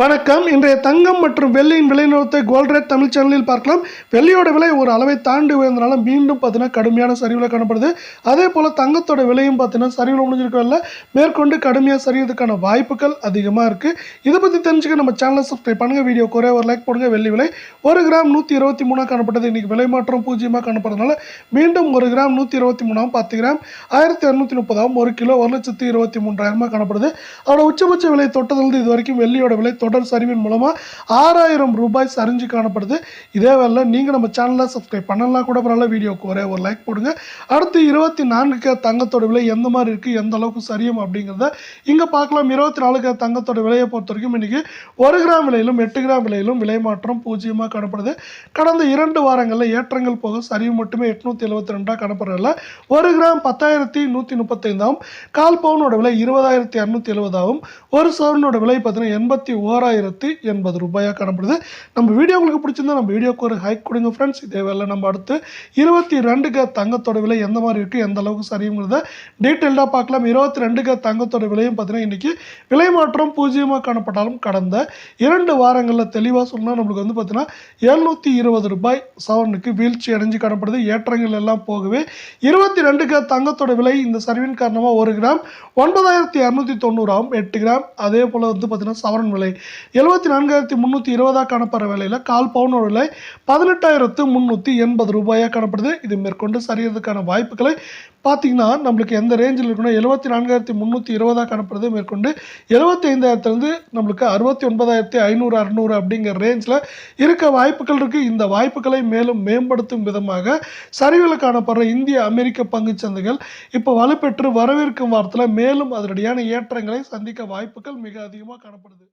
வணக்கம். இன்றைய தங்கம் மற்றும் வெள்ளியின் விலை நிலவரத்தை கோல்ட் ரேட் தமிழ் சேனலில் பார்க்கலாம். வெள்ளியோட விலை ஒரு அளவை தாண்டி உயர்ந்தனால மீண்டும் பார்த்தீங்கன்னா கடுமையான சரிவில் காணப்படுது. அதே போல் தங்கத்தோட விலையும் பார்த்தீங்கன்னா சரிவில் முடிஞ்சிருக்கவில்ல மேற்கொண்டு கடுமையாக சரியறதுக்கான வாய்ப்புகள் அதிகமாக இருக்குது இதை பற்றி தெரிஞ்சுக்க நம்ம சேனலை சப்ஸ்கிரைப் பண்ணுங்கள் வீடியோ குறைய ஒரு லைக் போடுங்க. வெள்ளி விலை ஒரு கிராம் நூற்றி இருபத்தி மூணாக காணப்பட்டது. இன்றைக்கி விலை மாற்றம் பூஜ்ஜியமாக காணப்படுறதுனால மீண்டும் ஒரு கிராம் நூற்றி இருபத்தி மூணாம் பத்து கிராம் ஆயிரத்தி இரநூத்தி முப்பதாம் ஒரு கிலோ ஒரு லட்சத்தி இருபத்தி மூன்றாயிரமாக காணப்படுது. அதோட உச்சபட்ச விலை தொட்டதிலிருந்து இது வரைக்கும் வெள்ளியோட விலை தொடர் சரிவின் மூலமாக ஆறாயிரம் ரூபாய் சரிஞ்சு காணப்படுது. இதே வேலை நீங்கள் நம்ம சேனலை சப்ஸ்கிரைப் பண்ணலாம் கூட பரவாயில்ல வீடியோக்கு ஒரே ஒரு லைக் போடுங்க. அடுத்து இருபத்தி நான்குக்கு தங்கத்தோட விலை எந்த மாதிரி இருக்குது எந்த அளவுக்கு சரியும் அப்படிங்கிறத இங்கே பார்க்கலாம். இருபத்தி நாலுக்கு தங்கத்தோட விலையை பொறுத்த வரைக்கும் இன்றைக்கி ஒரு கிராம் விலையிலும் எட்டு கிராம் விலையிலும் விலை மாற்றம் பூஜ்ஜியமாக காணப்படுது. கடந்த இரண்டு வாரங்களில் ஏற்றங்கள் போக சரிவு மட்டுமே எட்நூற்றி எழுபத்தி ரெண்டாக காணப்படுறதில்ல ஒரு கிராம் பத்தாயிரத்தி நூற்றி முப்பத்தைந்தாவும் கால் பவுனோட விலை இருபதாயிரத்தி இரநூத்தி எழுபதாகவும் ஒரு சவரனோட விலை பார்த்தீங்கன்னா எண்பத்தி ஓராயிரத்தி எண்பது ரூபாயாக காணப்படுது. நம்ம வீடியோ உங்களுக்கு பிடிச்சிருந்தா நம்ம வீடியோக்கு ஒரு ஹைக் கொடுங்க ஃப்ரெண்ட்ஸ் இதே வேலை நம்ம அடுத்து இருபத்தி ரெண்டுக்கு தங்கத்தோட விலை எந்த மாதிரி இருக்குது எந்த அளவுக்கு சரியுங்கிறத டீட்டெயில்டாக பார்க்கலாம். இருபத்தி ரெண்டுக்கு தங்கத்தோட விலையும் பார்த்தீங்கன்னா இன்றைக்கி விலை மாற்றம் பூஜ்ஜியமாக காணப்பட்டாலும் கடந்த இரண்டு வாரங்களில் தெளிவாக சொன்னால் நம்மளுக்கு வந்து பார்த்தீங்கன்னா எழுநூற்றி இருபது ரூபாய் சவனுக்கு வீழ்ச்சி அடைஞ்சு காணப்படுது. ஏற்றங்கள் எல்லாம் போகவே இருபத்தி ரெண்டுக்கு தங்கத்தோட விலை இந்த சரிவின் காரணமாக ஒரு கிராம் ஒன்பதாயிரத்தி இரநூத்தி தொண்ணூறாகும் எட்டு கிராம். அதே போல் வந்து பார்த்தீங்கன்னா சவரன் விலை எழுபத்தி நான்காயிரத்தி முந்நூற்றி இருபதாக காணப்படுற விலையில் கால் பவுனோட விலை பதினெட்டாயிரத்து முந்நூற்றி எண்பது ரூபாயாக காணப்படுது. இது மேற்கொண்டு சரியறதுக்கான வாய்ப்புகளை பார்த்தீங்கன்னா நம்மளுக்கு எந்த ரேஞ்சில் இருக்கணும் எழுபத்தி நான்காயிரத்தி முந்நூற்றி இருபதாக காணப்படுது. மேற்கொண்டு எழுபத்தி ஐந்தாயிரத்துலேருந்து நம்மளுக்கு அறுபத்தி ஒன்பதாயிரத்தி ஐநூறு அறுநூறு அப்படிங்கிற ரேஞ்சில் இருக்க வாய்ப்புகள் இருக்குது இந்த வாய்ப்புகளை மேலும் மேம்படுத்தும் விதமாக சரிவில் காணப்படுற இந்திய அமெரிக்க பங்குச் சந்தைகள் இப்போ வலுப்பெற்று வரவேற்கும் வாரத்தில் மேலும் அதனடியான ஏற்றங்களை சந்திக்க வாய்ப்புகள் மிக அதிகமாக காணப்படுது.